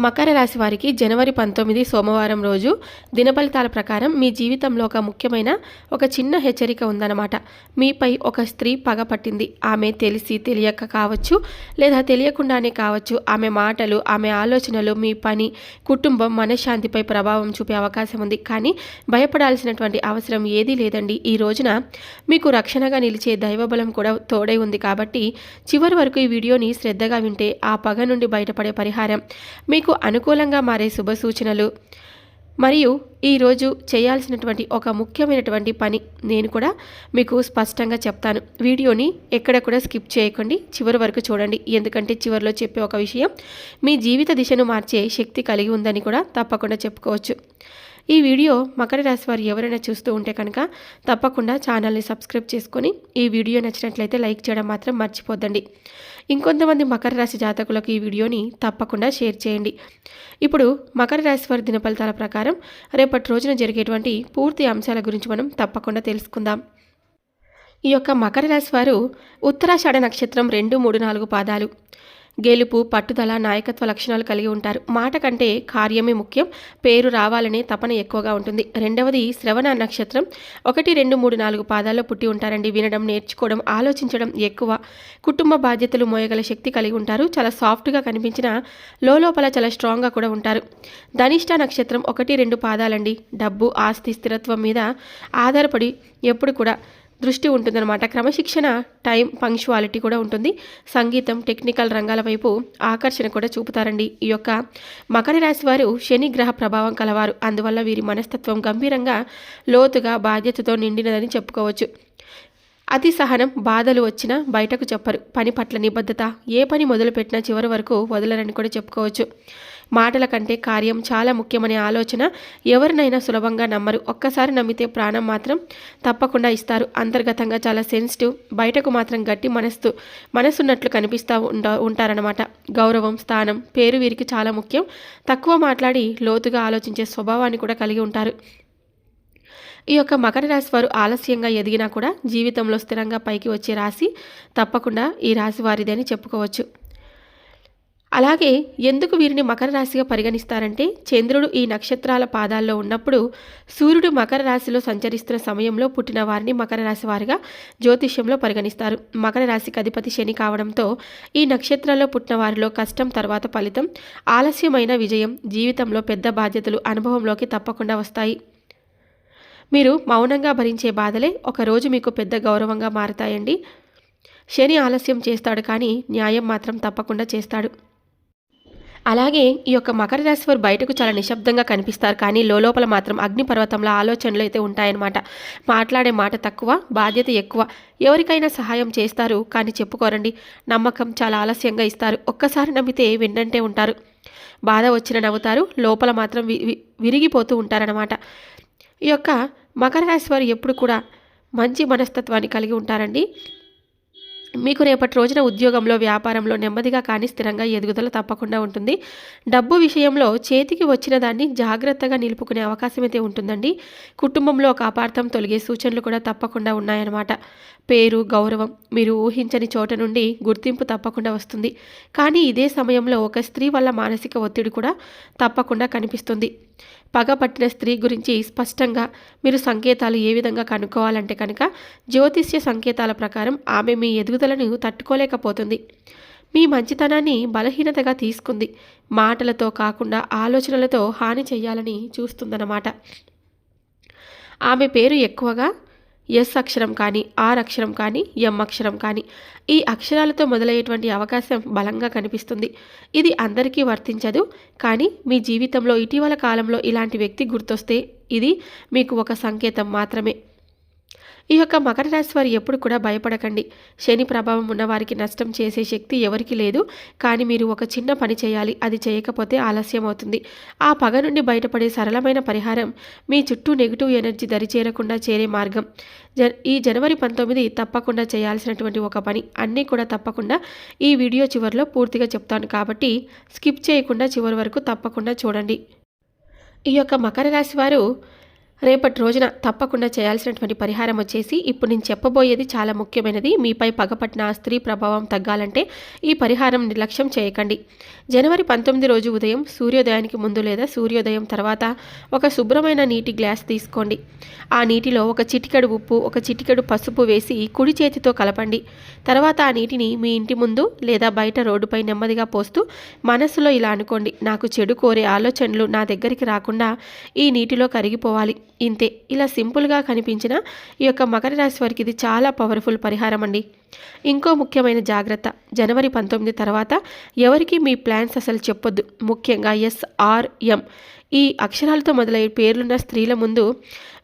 మకర రాశి వారికి జనవరి పంతొమ్మిది సోమవారం రోజు దినఫలితాల ప్రకారం మీ జీవితంలో ఒక ముఖ్యమైన ఒక చిన్న హెచ్చరిక ఉందన్నమాట. మీపై ఒక స్త్రీ పగ పట్టింది. ఆమె తెలిసి తెలియక కావచ్చు లేదా తెలియకుండానే కావచ్చు ఆమె మాటలు ఆమె ఆలోచనలు మీ పని కుటుంబం మనశ్శాంతిపై ప్రభావం చూపే అవకాశం ఉంది. కానీ భయపడాల్సినటువంటి అవసరం ఏదీ లేదండి. ఈ రోజున మీకు రక్షణగా నిలిచే దైవబలం కూడా తోడై ఉంది కాబట్టి చివరి వరకు ఈ వీడియోని శ్రద్ధగా వింటే ఆ పగ నుండి బయటపడే పరిహారం. మీకు అనుకూలంగా మారే శుభ సూచనలు. మరియు ఈరోజు చేయాల్సినటువంటి ఒక ముఖ్యమైనటువంటి పని నేను కూడా మీకు స్పష్టంగా చెప్తాను. వీడియోని ఎక్కడ కూడా స్కిప్ చేయకండి. చివరి వరకు చూడండి. ఎందుకంటే చివరిలో చెప్పే ఒక విషయం మీ జీవిత దిశను మార్చే శక్తి కలిగి ఉందని కూడా తప్పకుండా చెప్పుకోవచ్చు. ఈ వీడియో మకర రాశి వారు ఎవరైనా చూస్తూ ఉంటే కనుక తప్పకుండా ఛానల్ని సబ్స్క్రైబ్ చేసుకొని ఈ వీడియో నచ్చినట్లయితే లైక్ చేయడం మాత్రం మర్చిపోద్దండి. ఇంకొంతమంది మకర రాశి జాతకులకు ఈ వీడియోని తప్పకుండా షేర్ చేయండి. ఇప్పుడు మకర రాశి వారి దినఫలితాల ప్రకారం రేపటి రోజున జరిగేటువంటి పూర్తి అంశాల గురించి మనం తప్పకుండా తెలుసుకుందాం. ఈ యొక్క మకర రాశి వారు ఉత్తరాషాఢ నక్షత్రం రెండు మూడు నాలుగు పాదాలు. గెలుపు పట్టుదల నాయకత్వ లక్షణాలు కలిగి ఉంటారు. మాట కంటే కార్యమే ముఖ్యం. పేరు రావాలనే తపన ఎక్కువగా ఉంటుంది. రెండవది శ్రవణ నక్షత్రం. ఒకటి రెండు మూడు నాలుగు పాదాల్లో పుట్టి ఉంటారండి. వినడం నేర్చుకోవడం ఆలోచించడం ఎక్కువ. కుటుంబ బాధ్యతలు మోయగల శక్తి కలిగి ఉంటారు. చాలా సాఫ్ట్గా కనిపించిన లోపల చాలా స్ట్రాంగ్గా కూడా ఉంటారు. ధనిష్ట నక్షత్రం ఒకటి రెండు పాదాలండి. డబ్బు ఆస్తి స్థిరత్వం మీద ఆధారపడి ఎప్పుడు కూడా దృష్టి ఉంటుందన్నమాట. క్రమశిక్షణ టైం పంక్చువాలిటీ కూడా ఉంటుంది. సంగీతం టెక్నికల్ రంగాల వైపు ఆకర్షణ కూడా చూపుతారండి ఈ యొక్క మకర రాశి వారు శని గ్రహ ప్రభావం కలవారు. అందువల్ల వీరి మనస్తత్వం గంభీరంగా లోతుగా బాధ్యతతో నిండినదని చెప్పుకోవచ్చు. అతి సహనం బాధలు వచ్చినా బయటకు చెప్పరు. పని పట్ల నిబద్ధత ఏ పని మొదలుపెట్టినా చివరి వరకు వదలరని కూడా చెప్పుకోవచ్చు. మాటల కంటే కార్యం చాలా ముఖ్యమనే ఆలోచన ఎవరినైనా సులభంగా నమ్మరు. ఒక్కసారి నమ్మితే ప్రాణం మాత్రం తప్పకుండా ఇస్తారు. అంతర్గతంగా చాలా సెన్సిటివ్ బయటకు మాత్రం గట్టి మనస్సు మనసున్నట్లు కనిపిస్తూ ఉండ ఉంటారనమాట గౌరవం స్థానం పేరు వీరికి చాలా ముఖ్యం. తక్కువ మాట్లాడి లోతుగా ఆలోచించే స్వభావాన్ని కూడా కలిగి ఉంటారు. ఈ యొక్క మకర రాశి వారు ఆలస్యంగా ఎదిగినా కూడా జీవితంలో స్థిరంగా పైకి వచ్చే రాశి తప్పకుండా ఈ రాశి వారిదే అని చెప్పుకోవచ్చు. అలాగే ఎందుకు వీరిని మకర రాశిగా పరిగణిస్తారంటే చంద్రుడు ఈ నక్షత్రాల పాదాల్లో ఉన్నప్పుడు సూర్యుడు మకర రాశిలో సంచరిస్తున్న సమయంలో పుట్టిన వారిని మకర రాశి వారిగా జ్యోతిష్యంలో పరిగణిస్తారు. మకర రాశికి అధిపతి శని కావడంతో ఈ నక్షత్రాల్లో పుట్టిన వారిలో కష్టం తర్వాత ఫలితం ఆలస్యమైన విజయం జీవితంలో పెద్ద బాధ్యతలు అనుభవంలోకి తప్పకుండా వస్తాయి. మీరు మౌనంగా భరించే బాధలే ఒకరోజు మీకు పెద్ద గౌరవంగా మారతాయండి. శని ఆలస్యం చేస్తాడు కానీ న్యాయం మాత్రం తప్పకుండా చేస్తాడు. అలాగే ఈ యొక్క మకర రాశి వారు బయటకు చాలా నిశ్శబ్దంగా కనిపిస్తారు. కానీ లోపల మాత్రం అగ్నిపర్వతంలో ఆలోచనలు అయితే ఉంటాయన్నమాట. మాట్లాడే మాట తక్కువ బాధ్యత ఎక్కువ. ఎవరికైనా సహాయం చేస్తారు కానీ చెప్పుకోరండి. నమ్మకం చాలా ఆలస్యంగా ఇస్తారు. ఒక్కసారి నమ్మితే వెన్నంటే ఉంటారు. బాధ వచ్చిన నవ్వుతారు. లోపల మాత్రం వి వి- విరిగిపోతూ ఉంటారనమాట ఈ యొక్క మకర రాశి వారు ఎప్పుడు కూడా మంచి మనస్తత్వాన్ని కలిగి ఉంటారండి. మీకు రేపటి రోజున ఉద్యోగంలో వ్యాపారంలో నెమ్మదిగా కానీ స్థిరంగా ఎదుగుదల తప్పకుండా ఉంటుంది. డబ్బు విషయంలో చేతికి వచ్చిన దాన్ని జాగ్రత్తగా నిలుపుకునే అవకాశం అయితే ఉంటుందండి. కుటుంబంలో ఒక అపార్థం తొలగే సూచనలు కూడా తప్పకుండా ఉన్నాయన్నమాట. పేరు గౌరవం మీరు ఊహించని చోట నుండి గుర్తింపు తప్పకుండా వస్తుంది. కానీ ఇదే సమయంలో ఒక స్త్రీ వల్ల మానసిక ఒత్తిడి కూడా తప్పకుండా కనిపిస్తుంది. పగ పట్టిన స్త్రీ గురించి స్పష్టంగా మీరు సంకేతాలు ఏ విధంగా కనుక్కోవాలంటే కనుక జ్యోతిష్య సంకేతాల ప్రకారం ఆమె మీ ఎదుగుదలను తట్టుకోలేకపోతుంది. మీ మంచితనాన్ని బలహీనతగా తీసుకుంది. మాటలతో కాకుండా ఆలోచనలతో హాని చేయాలని చూస్తుందన్నమాట. ఆమె పేరు ఎక్కువగా ఎస్ అక్షరం కానీ ఆర్ అక్షరం కానీ ఎం అక్షరం కానీ ఈ అక్షరాలతో మొదలయ్యేటువంటి అవకాశం బలంగా కనిపిస్తుంది. ఇది అందరికీ వర్తించదు. కానీ మీ జీవితంలో ఇటీవల కాలంలో ఇలాంటి వ్యక్తి గుర్తొస్తే ఇది మీకు ఒక సంకేతం మాత్రమే. ఈ యొక్క మకర రాశి వారు ఎప్పుడు కూడా భయపడకండి. శని ప్రభావం ఉన్న వారికి నష్టం చేసే శక్తి ఎవరికి లేదు. కానీ మీరు ఒక చిన్న పని చేయాలి. అది చేయకపోతే ఆలస్యం అవుతుంది. ఆ పగ నుండి బయటపడే సరళమైన పరిహారం మీ చుట్టూ నెగిటివ్ ఎనర్జీ దరిచేరకుండా చేరే మార్గం. జ ఈ జనవరి పంతొమ్మిది తప్పకుండా చేయాల్సినటువంటి ఒక పని. అన్నీ కూడా తప్పకుండా ఈ వీడియో చివరిలో పూర్తిగా చెప్తాను కాబట్టి స్కిప్ చేయకుండా చివరి వరకు తప్పకుండా చూడండి. ఈ యొక్క మకర రాశి వారు రేపటి రోజున తప్పకుండా చేయాల్సినటువంటి పరిహారం వచ్చేసి ఇప్పుడు నేను చెప్పబోయేది చాలా ముఖ్యమైనది. మీపై పగపట్టిన స్త్రీ ప్రభావం తగ్గాలంటే ఈ పరిహారం నిర్లక్ష్యం చేయకండి. జనవరి పంతొమ్మిది రోజు ఉదయం సూర్యోదయానికి ముందు లేదా సూర్యోదయం తర్వాత ఒక శుభ్రమైన నీటి గ్లాస్ తీసుకోండి. ఆ నీటిలో ఒక చిటికెడు ఉప్పు ఒక చిటికెడు పసుపు వేసి కుడి చేతితో కలపండి. తర్వాత ఆ నీటిని మీ ఇంటి ముందు లేదా బయట రోడ్డుపై నెమ్మదిగా పోస్తూ మనస్సులో ఇలా అనుకోండి నాకు చెడు కోరే ఆలోచనలు నా దగ్గరికి రాకుండా ఈ నీటిలో కరిగిపోవాలి. ఇంతే. ఇలా సింపుల్గా కనిపించిన ఈ యొక్క మకర రాశి వారికి ఇది చాలా పవర్ఫుల్ పరిహారం అండి. ఇంకో ముఖ్యమైన జాగ్రత్త జనవరి పంతొమ్మిది తర్వాత ఎవరికి మీ ప్లాన్స్ అసలు చెప్పొద్దు. ముఖ్యంగా ఎస్ఆర్ఎం ఈ అక్షరాలతో మొదలయ్యే పేర్లున్న స్త్రీల ముందు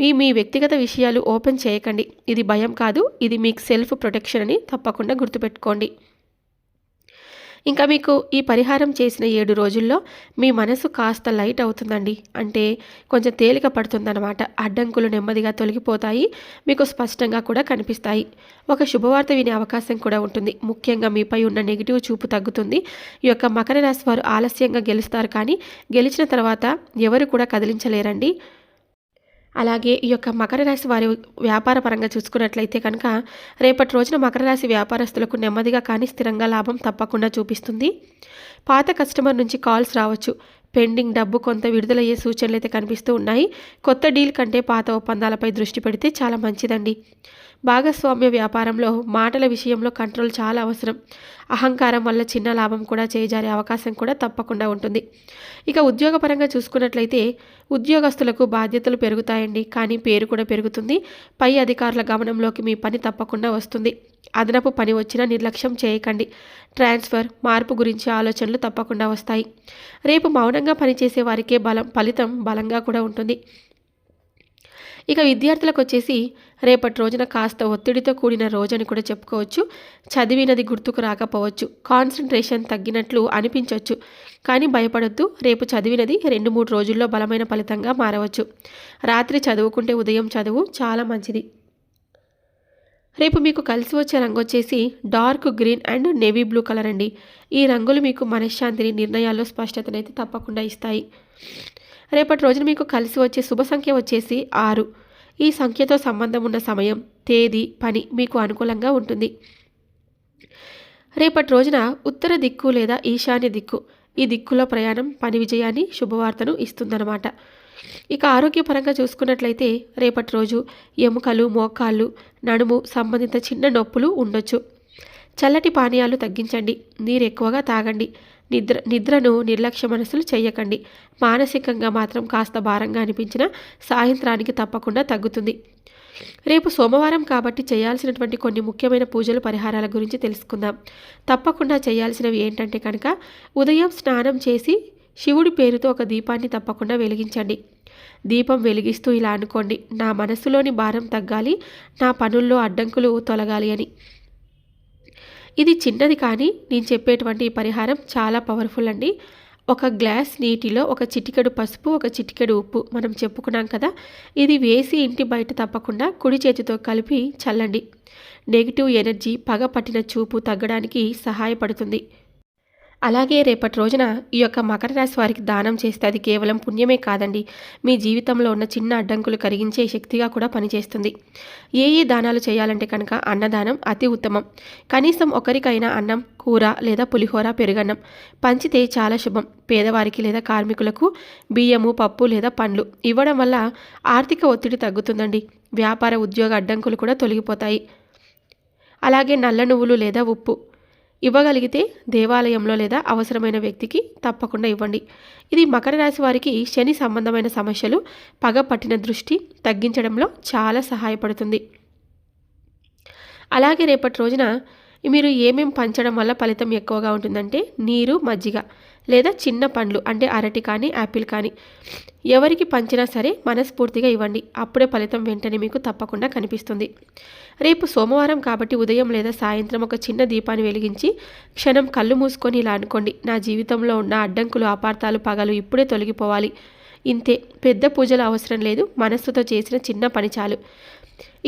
ఈ మీ వ్యక్తిగత విషయాలు ఓపెన్ చేయకండి. ఇది భయం కాదు ఇది మీకు సెల్ఫ్ ప్రొటెక్షన్ అని తప్పకుండా గుర్తుపెట్టుకోండి. ఇంకా మీకు ఈ పరిహారం చేసిన ఏడు రోజుల్లో మీ మనసు కాస్త లైట్ అవుతుందండి. అంటే కొంచెం తేలిక పడుతుందన్నమాట. అడ్డంకులు నెమ్మదిగా తొలగిపోతాయి. మీకు స్పష్టంగా కూడా కనిపిస్తాయి. ఒక శుభవార్త వినే అవకాశం కూడా ఉంటుంది. ముఖ్యంగా మీపై ఉన్న నెగిటివ్ చూపు తగ్గుతుంది. ఈ యొక్క మకర రాశి వారు ఆలస్యంగా గెలుస్తారు కానీ గెలిచిన తర్వాత ఎవరు కూడా కదిలించలేరండి. అలాగే ఈ యొక్క మకర రాశి వారి వ్యాపార పరంగా చూసుకున్నట్లయితే కనుక రేపటి రోజున మకర రాశి వ్యాపారస్తులకు నెమ్మదిగా కానీ స్థిరంగా లాభం తప్పకుండా చూపిస్తుంది. పాత కస్టమర్ నుంచి కాల్స్ రావచ్చు. పెండింగ్ డబ్బు కొంత విడుదలయ్యే సూచనలు అయితే కనిపిస్తూ ఉన్నాయి. కొత్త డీల్ కంటే పాత ఒప్పందాలపై దృష్టి పెడితే చాలా మంచిదండి. భాగస్వామ్య వ్యాపారంలో మాటల విషయంలో కంట్రోల్ చాలా అవసరం. అహంకారం వల్ల చిన్న లాభం కూడా చేజారే అవకాశం కూడా తప్పకుండా ఉంటుంది. ఇక ఉద్యోగపరంగా చూసుకున్నట్లయితే ఉద్యోగస్తులకు బాధ్యతలు పెరుగుతాయండి. కానీ పేరు కూడా పెరుగుతుంది. పై అధికారుల గమనంలోకి మీ పని తప్పకుండా వస్తుంది. అదనపు పని వచ్చినా నిర్లక్ష్యం చేయకండి. ట్రాన్స్ఫర్ మార్పు గురించి ఆలోచనలు తప్పకుండా వస్తాయి. రేపు మౌనంగా పనిచేసే వారికే బలం ఫలితం బలంగా కూడా ఉంటుంది. ఇక విద్యార్థులకు వచ్చేసి రేపటి రోజున కాస్త ఒత్తిడితో కూడిన రోజని కూడా చెప్పుకోవచ్చు. చదివినది గుర్తుకు రాకపోవచ్చు. కాన్సన్ట్రేషన్ తగ్గినట్లు అనిపించవచ్చు కానీ భయపడొద్దు. రేపు చదివినది రెండు మూడు రోజుల్లో బలమైన ఫలితంగా మారవచ్చు. రాత్రి చదువుకుంటే ఉదయం చదువు చాలా మంచిది. రేపు మీకు కలిసి వచ్చే రంగు వచ్చేసి dark green and navy blue colour అండి. ఈ రంగులు మీకు మనశ్శాంతిని నిర్ణయాల్లో స్పష్టతనైతే తప్పకుండా ఇస్తాయి. రేపటి రోజున మీకు కలిసి వచ్చే శుభ సంఖ్య వచ్చేసి ఆరు. ఈ సంఖ్యతో సంబంధం ఉన్న సమయం తేదీ పని మీకు అనుకూలంగా ఉంటుంది. రేపటి రోజున ఉత్తర దిక్కు లేదా ఈశాన్య దిక్కు. ఈ దిక్కులో ప్రయాణం పని విజయాన్ని శుభవార్తను ఇస్తుందన్నమాట. ఇక ఆరోగ్యపరంగా చూసుకున్నట్లయితే రేపటి రోజు ఎముకలు మోకాళ్ళు నడుము సంబంధిత చిన్న నొప్పులు ఉండొచ్చు. చల్లటి పానీయాలు తగ్గించండి. నీరు ఎక్కువగా తాగండి. నిద్ర నిద్రను నిర్లక్ష్య మనసులు చేయకండి. మానసికంగా మాత్రం కాస్త భారంగా అనిపించిన సాయంత్రానికి తప్పకుండా తగ్గుతుంది. రేపు సోమవారం కాబట్టి చేయాల్సినటువంటి కొన్ని ముఖ్యమైన పూజలు పరిహారాల గురించి తెలుసుకుందాం. తప్పకుండా చేయాల్సినవి ఏంటంటే కనుక ఉదయం స్నానం చేసి శివుడి పేరుతో ఒక దీపాన్ని తప్పకుండా వెలిగించండి. దీపం వెలిగిస్తూ ఇలా అనుకోండి నా మనసులోని భారం తగ్గాలి నా పనుల్లో అడ్డంకులు తొలగాలి అని. ఇది చిన్నది కానీ నేను చెప్పేటువంటి పరిహారం చాలా పవర్ఫుల్ అండి. ఒక గ్లాస్ నీటిలో ఒక చిటికెడు పసుపు ఒక చిటికెడు ఉప్పు మనం చెప్పుకున్నాం కదా ఇది వేసి ఇంటి బయట తప్పకుండా కుడి చేతితో కలిపి చల్లండి. నెగిటివ్ ఎనర్జీ పగ పట్టిన చూపు తగ్గడానికి సహాయపడుతుంది. అలాగే రేపటి రోజున ఈ యొక్క మకర రాశి వారికి దానం చేస్తే అది కేవలం పుణ్యమే కాదండి. మీ జీవితంలో ఉన్న చిన్న అడ్డంకులు కరిగించే శక్తిగా కూడా పనిచేస్తుంది. ఏ ఏ దానాలు చేయాలంటే కనుక అన్నదానం అతి ఉత్తమం. కనీసం ఒకరికైనా అన్నం కూర లేదా పులిహోర పెరుగన్నం పంచితే చాలా శుభం. పేదవారికి లేదా కార్మికులకు బియ్యము పప్పు లేదా పండ్లు ఇవ్వడం వల్ల ఆర్థిక ఒత్తిడి తగ్గుతుందండి. వ్యాపార ఉద్యోగ అడ్డంకులు కూడా తొలగిపోతాయి. అలాగే నల్ల నువ్వులు లేదా ఉప్పు ఇవ్వగలిగితే దేవాలయంలో లేదా అవసరమైన వ్యక్తికి తప్పకుండా ఇవ్వండి. ఇది మకర రాశి వారికి శని సంబంధమైన సమస్యలు పగ పట్టిన దృష్టి తగ్గించడంలో చాలా సహాయపడుతుంది. అలాగే రేపటి రోజున మీరు ఏమేం పంచడం వల్ల ఫలితం ఎక్కువగా ఉంటుందంటే నీరు మజ్జిగ. లేదా చిన్న పండ్లు అంటే అరటి కానీ యాపిల్ కానీ ఎవరికి పంచినా సరే మనస్ఫూర్తిగా ఇవ్వండి. అప్పుడే ఫలితం వెంటనే మీకు తప్పకుండా కనిపిస్తుంది. రేపు సోమవారం కాబట్టి ఉదయం లేదా సాయంత్రం ఒక చిన్న దీపాన్ని వెలిగించి క్షణం కళ్ళు మూసుకొని ఇలా అనుకోండి. నా జీవితంలో ఉన్న అడ్డంకులు అపార్థాలు పగలు ఇప్పుడే తొలగిపోవాలి. ఇంతే. పెద్ద పూజలు అవసరం లేదు. మనస్సుతో చేసిన చిన్న పని చాలు.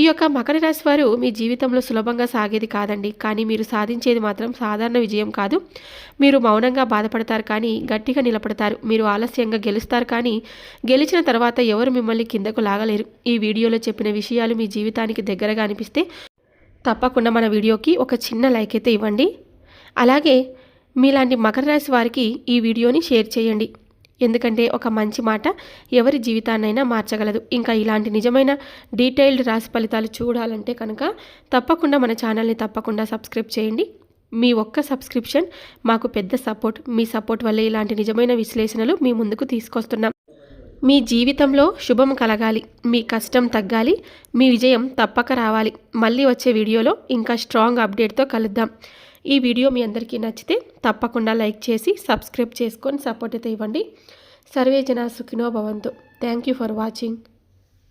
ఈ యొక్క మకర రాశి వారు మీ జీవితంలో సులభంగా సాగేది కాదండి. కానీ మీరు సాధించేది మాత్రం సాధారణ విజయం కాదు. మీరు మౌనంగా బాధపడతారు కానీ గట్టిగా నిలబడతారు. మీరు ఆలస్యంగా గెలుస్తారు కానీ గెలిచిన తర్వాత ఎవరు మిమ్మల్ని కిందకు లాగలేరు. ఈ వీడియోలో చెప్పిన విషయాలు మీ జీవితానికి దగ్గరగా అనిపిస్తే తప్పకుండా మన వీడియోకి ఒక చిన్న లైక్ అయితే ఇవ్వండి. అలాగే మీలాంటి మకర రాశి వారికి ఈ వీడియోని షేర్ చేయండి. ఎందుకంటే ఒక మంచి మాట ఎవరి జీవితాన్నైనా మార్చగలదు. ఇంకా ఇలాంటి నిజమైన డీటెయిల్డ్ రాశి ఫలితాలు చూడాలంటే కనుక తప్పకుండా మన ఛానల్ని తప్పకుండా సబ్స్క్రైబ్ చేయండి. మీ ఒక్క సబ్స్క్రిప్షన్ మాకు పెద్ద సపోర్ట్ మీ సపోర్ట్ వల్ల ఇలాంటి నిజమైన విశ్లేషణలు మీ ముందుకు తీసుకొస్తున్నాం. మీ జీవితంలో శుభం కలగాలి మీ కష్టం తగ్గాలి మీ విజయం తప్పక రావాలి. మళ్ళీ వచ్చే వీడియోలో ఇంకా స్ట్రాంగ్ అప్డేట్తో కలుద్దాం. ఈ వీడియో మీ అందరికీ నచ్చితే తప్పకుండా లైక్ చేసి సబ్స్క్రైబ్ చేసుకొని సపోర్ట్ అయితే ఇవ్వండి. సర్వే జన సుఖినో భవంతు. Thank you for watching